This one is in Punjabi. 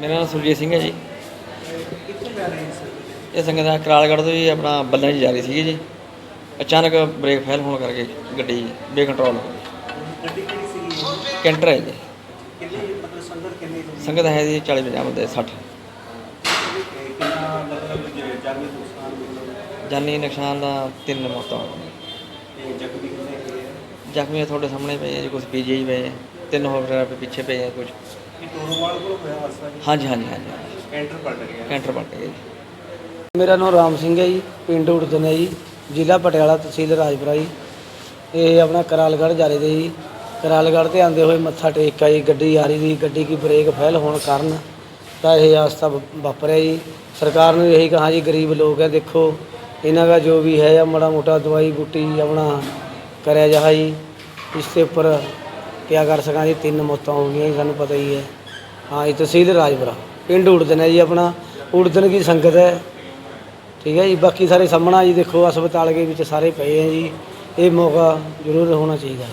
ਮੇਰਾ ਨਾਮ ਸੁਰਜੀਤ ਸਿੰਘ ਹੈ ਜੀ। ਕਿੱਥੋਂ ਜਾ ਰਹੇ ਸਰ ਇਹ ਸੰਗਤ ਕਰਾਲਗੜ੍ਹ ਤੋਂ ਜੀ ਆਪਣਾ ਬੱਲਾਂ 'ਚ ਜਾ ਰਹੀ ਸੀਗੀ ਜੀ। ਅਚਾਨਕ ਬ੍ਰੇਕ ਫੇਲ ਹੋਣ ਕਰਕੇ ਗੱਡੀ ਬੇਕੰਟਰੋਲ ਹੋ ਗਈ। ਗੱਡੀ ਕਿਹੜੀ ਸੀਗੀ ਕੈਂਟਰ ਹੈ ਜੀ। ਕਿੰਨੀ ਮਤਲਬ ਸੰਗਤ ਕਿੰਨੀ ਸੀ ਸੰਗਤ ਹੈ ਜੀ 40 50 ਬੰਦੇ 60 ਤੇ ਕਿੰਨਾ ਮਤਲਬ ਜੇ ਜਾਨੀ ਨੁਕਸਾਨ ਮਤਲਬ? ਜਾਨੀ ਨੁਕਸਾਨ ਦਾ ਤਿੰਨ ਮੌਤਾਂ ਜ਼ਖਮੀ ਤੁਹਾਡੇ ਸਾਹਮਣੇ ਪਏ ਜੀ ਕੁਝ ਪੀਜੀ ਪਏ ਤਿੰਨ ਹੋਰ ਪਿੱਛੇ ਪਏ ਆ ਕੁਝ ਇਹ ਟੋਰੋਵਾਲ ਕੋਲ ਹੋਇਆ ਹਾਦਸਾ ਜੀ ਹਾਂਜੀ ਹਾਂਜੀ ਹਾਂਜੀ। ਕੈਂਟਰ ਪਲਟ ਗਿਆ। ਕੈਂਟਰ ਪਲਟ ਗਿਆ ਜੀ। ਮੇਰਾ ਨਾਮ ਰਾਮ ਸਿੰਘ ਹੈ ਜੀ ਪਿੰਡ ਉੜਦਨ ਹੈ ਜੀ ਜ਼ਿਲ੍ਹਾ ਪਟਿਆਲਾ ਤਹਿਸੀਲ ਰਾਜਪੁਰਾ ਜੀ। ਇਹ ਆਪਣਾ ਕਰਾਲਗੜ੍ਹ ਜਾ ਰਹੇ ਤੇ ਜੀ। ਕਰਾਲਗੜ੍ਹ ਤੇ ਆਂਦੇ ਹੋਏ ਮੱਥਾ ਟੇਕ ਕੇ ਜੀ ਗੱਡੀ ਆ ਰਹੀ ਸੀ ਗੱਡੀ ਕੀ ਬ੍ਰੇਕ ਫੇਲ ਹੋਣ ਕਾਰਨ ਤਾਂ ਇਹ ਹਾਦਸਾ ਵਾ- ਵਾਪਰਿਆ ਜੀ। ਸਰਕਾਰ ਨੂੰ ਇਹੀ ਕਹਾ ਜੀ ਗਰੀਬ ਲੋਕ ਹੈ ਦੇਖੋ ਇਹਨਾਂ ਦਾ ਜੋ ਵੀ ਹੈ ਮਾੜਾ ਮੋਟਾ ਦਵਾਈ ਬੂਟੀ ਆਪਣਾ ਕਰਿਆ ਜਾ ਜੀ। ਇਸ ਦੇ ਉੱਪਰ ਕਿਆ ਕਰ ਸਕਾਂ ਜੀ? ਤਿੰਨ ਮੌਤਾਂ ਹੋ ਗਈਆਂ ਜੀ, ਸਾਨੂੰ ਪਤਾ ਹੀ ਹੈ। ਹਾਂ ਜੀ ਤਹਿਸੀਲ ਰਾਜਪੁਰਾ। ਪਿੰਡ ਉੜਦਨ ਹੈ ਜੀ ਆਪਣਾ। ਉੜਦਨ ਕੀ ਸੰਗਤ ਹੈ। ਠੀਕ ਹੈ ਜੀ ਬਾਕੀ ਸਾਰੇ ਸਾਹਮਣਾ ਜੀ ਦੇਖੋ ਹਸਪਤਾਲ ਦੇ ਵਿੱਚ ਸਾਰੇ ਪਏ ਹੈ ਜੀ। ਇਹ ਮੌਕਾ ਜ਼ਰੂਰ ਹੋਣਾ ਚਾਹੀਦਾ। ਹੈ